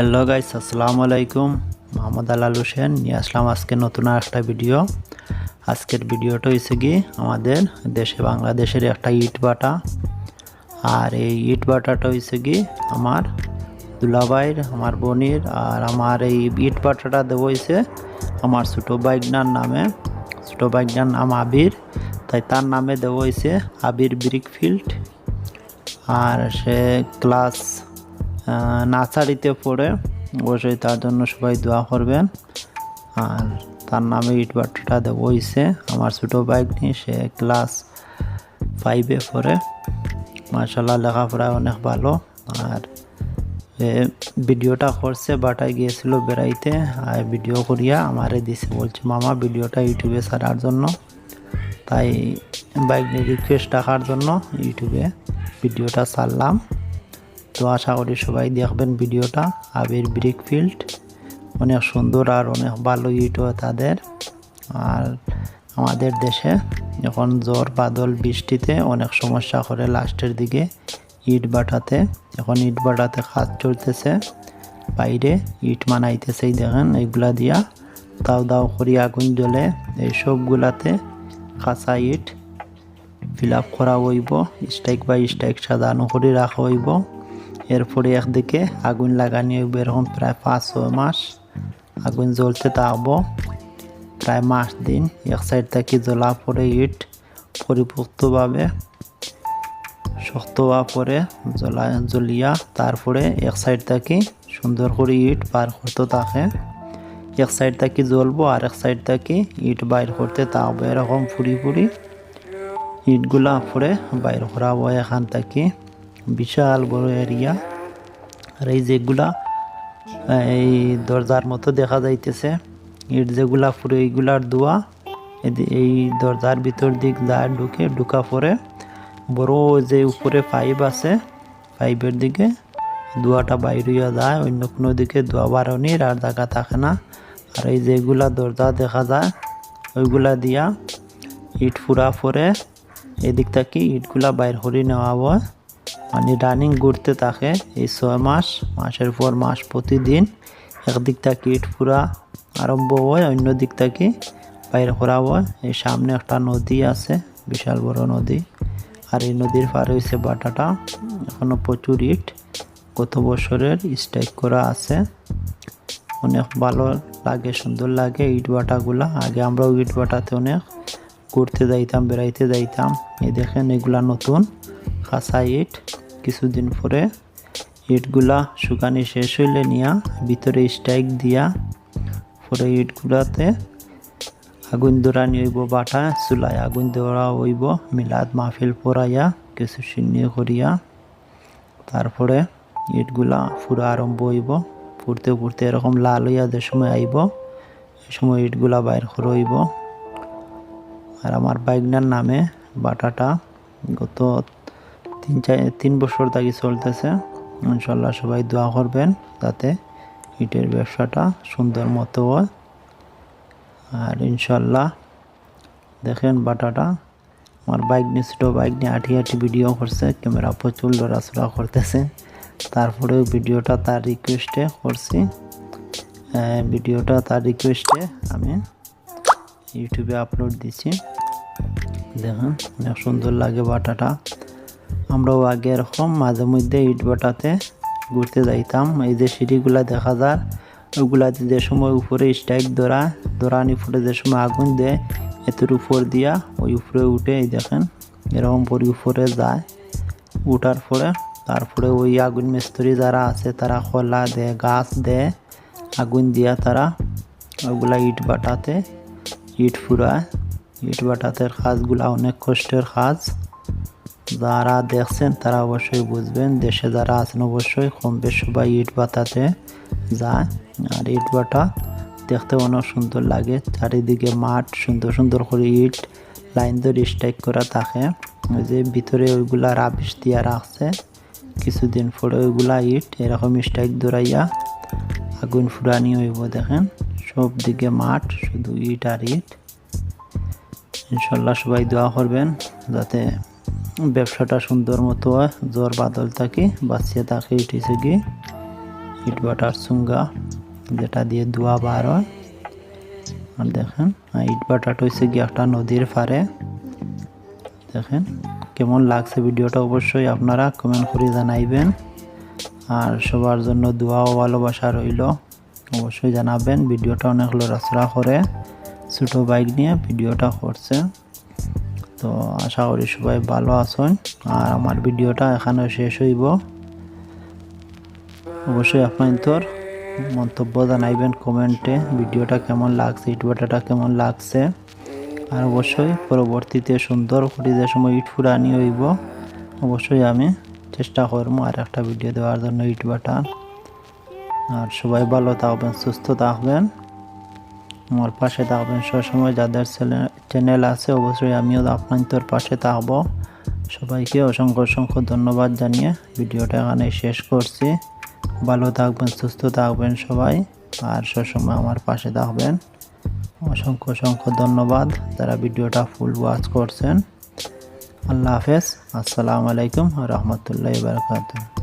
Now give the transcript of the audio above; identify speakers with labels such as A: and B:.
A: Hello guys আসসালামু আলাইকুম মোহাম্মদ আলাল হোসেন নিয়ে আসলাম আজকে নতুন আর একটা ভিডিও আজকের ভিডিওটা হয়েছে কি, আমাদের দেশে বাংলাদেশের একটা ইট বাটা আর এই ইট বাটাটা হয়েছে কি, আমার দুলাভাইয়ের, আমার বোনের, আর আমার এই ইট বাটাটা দেবো হয়েছে আমার ছোটো বাইকনার নামে। ছোটো বাইকনার নাম আবির, তাই তার নামে দেবো হয়েছে আবির ব্রিকফিল্ড। আর সে ক্লাস নার্সারিতে পড়ে অবশ্যই তার জন্য সবাই দোয়া করবেন। আর তার নামে ইটভাটাটা দেবো হয়েছে আমার ছোটো বাইক নিয়ে সে ক্লাস ফাইভে পড়ে। মার্শাল্লাহ লেখাপড়া অনেক ভালো। আর ভিডিওটা করছে, বাটায় গিয়েছিল বেড়াইতে। আর ভিডিও করিয়া আমারে দিছে। বলছে, মামা, ভিডিওটা ইউটিউবে ছাড়ার জন্য। তাই বাইক নিয়ে রিকোয়েস্ট রাখার জন্য ইউটিউবে ভিডিওটা ছাড়লাম। তো আশা করি সবাই দেখবেন ভিডিওটা, আবির ব্রিক ফিল্ড অনেক সুন্দর আর অনেক ভালো ইটও তাদের। আর আমাদের দেশে এখন জ্বর, বাদল, বৃষ্টিতে অনেক সমস্যা করে লাস্টের দিকে ইট বাটাতে। এখন ইট বাটাতে কাজ চলতেছে, বাইরে ইট মানাইতেছে এই দেখেন এইগুলা দিয়া। দাও দাও করি আগুন জ্বলে, এই সবগুলাতে কাঁচা ইট ফিল আপ করা হইব, স্ট্রাইক বাই স্ট্রাইক সাজানো করে রাখা হইব। এরপরে একদিকে আগুন লাগানি হইব এরকম প্রায় পাঁচ ছয় মাস। আগুন জ্বলতে থাকব প্রায় মাস দিন। এক সাইড থেকে জ্বলা পরে ইট পরিপুক্তভাবে শক্ত হওয়া পরে জ্বলা জ্বলিয়া তারপরে এক সাইড থেকে সুন্দর করে ইট পার করতে থাকে। এক সাইড থেকে জ্বলবো আর এক সাইড থেকে ইট বাইর করতে থাকব এরকম ফুরি ফুরি ইটগুলা পরে বাইর করাবো এখান থেকে। বিশাল বড় এরিয়া আর এই যেগুলা, এই দরজার মতো দেখা যাইতেছে। ইট যেগুলা পুরো এইগুলার দোয়া, এই দরজার ভিতর দিক যায় ঢুকে, ঢুকা পরে বড় যে উপরে পাইপ আছে পাইপের দিকে দোয়াটা বাইরিয়া যায়, অন্য কোনো দিকে দোয়া বারণির আর জায়গা থাকে না। আর এই যেগুলা দরজা দেখা যায়, ওইগুলা দিয়া ইট ফুরা পরে এদিক থেকে ইটগুলা বাইর করে নেওয়া হয়। মানে রানিং ঘুরতে থাকে এই ছয় মাস, মাসের পর মাস প্রতিদিন। একদিক থেকে ইট পুরা আরম্ভ হয় অন্য দিক থেকে বাইর করা হয়। এই সামনে একটা নদী আছে, বিশাল বড় নদী। আর এই নদীর পারে হয়েছে বাটাটা। এখনও প্রচুর ইট। গত বছরের স্ট্রাইক করা আছে। অনেক ভালো লাগে, সুন্দর লাগে ইট বাটাগুলা। আগে আমরাও ইট বাটাতে অনেক ঘুরতে যাইতাম, বেড়াইতে যাইতাম। এই দেখেন এগুলা নতুন। কাঁচা ইট কিছুদিন পরে ইটগুলা শুকানি শেষ হইলে নিয়া ভিতরে স্ট্রাইক দিয়া পরে ইটগুলাতে আগুন ধরানি হইব, বাটা চুলায় আগুন ধরা হইব, মিলাদ মাহফিল পরাইয়া কিছু সিন্নি করিয়া তারপরে ইটগুলা ফুরা আরম্ভ হইব। ফুরতে ফুরতে এরকম লাল হইয়া যে সময় আইব এই সময় ইটগুলা বাইর করে হইব। আর আমার বাইকনার নামে বাটাটা গত তিন চার, তিন বছর থেকে চলতেছে। ইনশাল্লাহ সবাই দোয়া করবেন যাতে ইটের ব্যবসাটা সুন্দর মতো হয়। আর ইনশাল্লাহ দেখেন বাটাটা। আমার বাইক নিয়ে, ছোটো বাইক নিয়ে আঠি আঠি ভিডিও করছে, ক্যামেরা প্রচুর লড়াচড়া করতেছে। তারপরেও ভিডিওটা তার রিকোয়েস্টে করছি। ভিডিওটা তার রিকোয়েস্টে আমি ইউটিউবে আপলোড দিছি দেখেন, অনেক সুন্দর লাগে বাটাটা। আমরাও আগে এরকম মাঝে মধ্যে ইট বাটাতে ঘুরতে যাইতাম। এই যে সিঁড়িগুলা দেখা যায় ওগুলাতে যে সময় উপরে স্ট্রাইক ধরা, ধরানি ফুটে যে সময় আগুন দেয়, এতের উপর দিয়া ওই উপরে উঠে, এই দেখেন, এরকম পরি উপরে যায়। উঠার পরে তারপরে ওই আগুন মিস্ত্রি যারা আছে, তারা খোলা দেয়, গাছ দেয়, আগুন দিয়া তারা ওগুলা ইট বাটাতে, ইট ফুরায়। ইট বাটাতের কাজগুলা অনেক কষ্টের কাজ। যারা দেখছেন, তারা অবশ্যই বুঝবেন, দেশে যারা আছেন অবশ্যই কম বেশ সবাই ইট বাতাতে যায়। আর ইট বাটা দেখতে অনেক সুন্দর লাগে। চারিদিকে মাঠ, সুন্দর সুন্দর করে ইট লাইন ধরে স্ট্রাইক করা থাকে। ওই যে ভিতরে ওইগুলা রাবিশ দিয়া রাখছে। কিছুদিন পরে ওইগুলা ইট এরকম স্ট্রাইক ধরাইয়া আগুন ফুরানি হইব দেখেন। সব দিকে মাঠ, শুধু ইট আর ইট। ইনশাল্লাহ সবাই দোয়া করবেন যাতে ব্যবসাটা সুন্দর মতো জ্বর বাদল থাকে, বাঁচিয়ে থাকে ইটিছে কি ইট বাটার সুঙ্গা, যেটা দিয়ে ধোয়া বার হয়। আর দেখেন ইট বাটাটা হচ্ছে গিয়ে একটা নদীর পারে দেখেন, কেমন লাগছে ভিডিওটা অবশ্যই আপনারা কমেন্ট করে জানাইবেন। আর সবার জন্য দোয়া ও ভালোবাসা রইল, অবশ্যই জানাবেন। ভিডিওটা অনেক লড়াচড়া করে, ছোটো বাইক নিয়ে ভিডিওটা করছে। তো আশা করি সবাই ভালো আছেন। আর আমার ভিডিওটা এখানে শেষ হইব। অবশ্যই আপনার মন্তব্য জানাইবেন কমেন্টে, ভিডিওটা কেমন লাগছে, ইট ইটভাটাটা কেমন লাগছে। আর অবশ্যই পরবর্তীতে সুন্দর করে যে সময় ইট ফুরানি হইব। অবশ্যই আমি চেষ্টা করব আর একটা ভিডিও দেওয়ার জন্য ইটভাটা আর সবাই ভালো থাকবেন, সুস্থ থাকবেন। আমার পাশে থাকবেন সবসময় যাদের চ্যানেল আছে, অবশ্যই আমিও আপনার পাশে থাকব। সবাইকে অসংখ্য অসংখ্য ধন্যবাদ জানিয়ে ভিডিওটা এখানে শেষ করছি। ভালো থাকবেন, সুস্থ থাকবেন সবাই, আর সবসময় আমার পাশে থাকবেন। অসংখ্য অসংখ্য ধন্যবাদ যারা ভিডিওটা ফুল ওয়াচ করছেন। আল্লাহ হাফেজ, আসসালামু আলাইকুম রহমতুল্লাহ বারকাতুহ।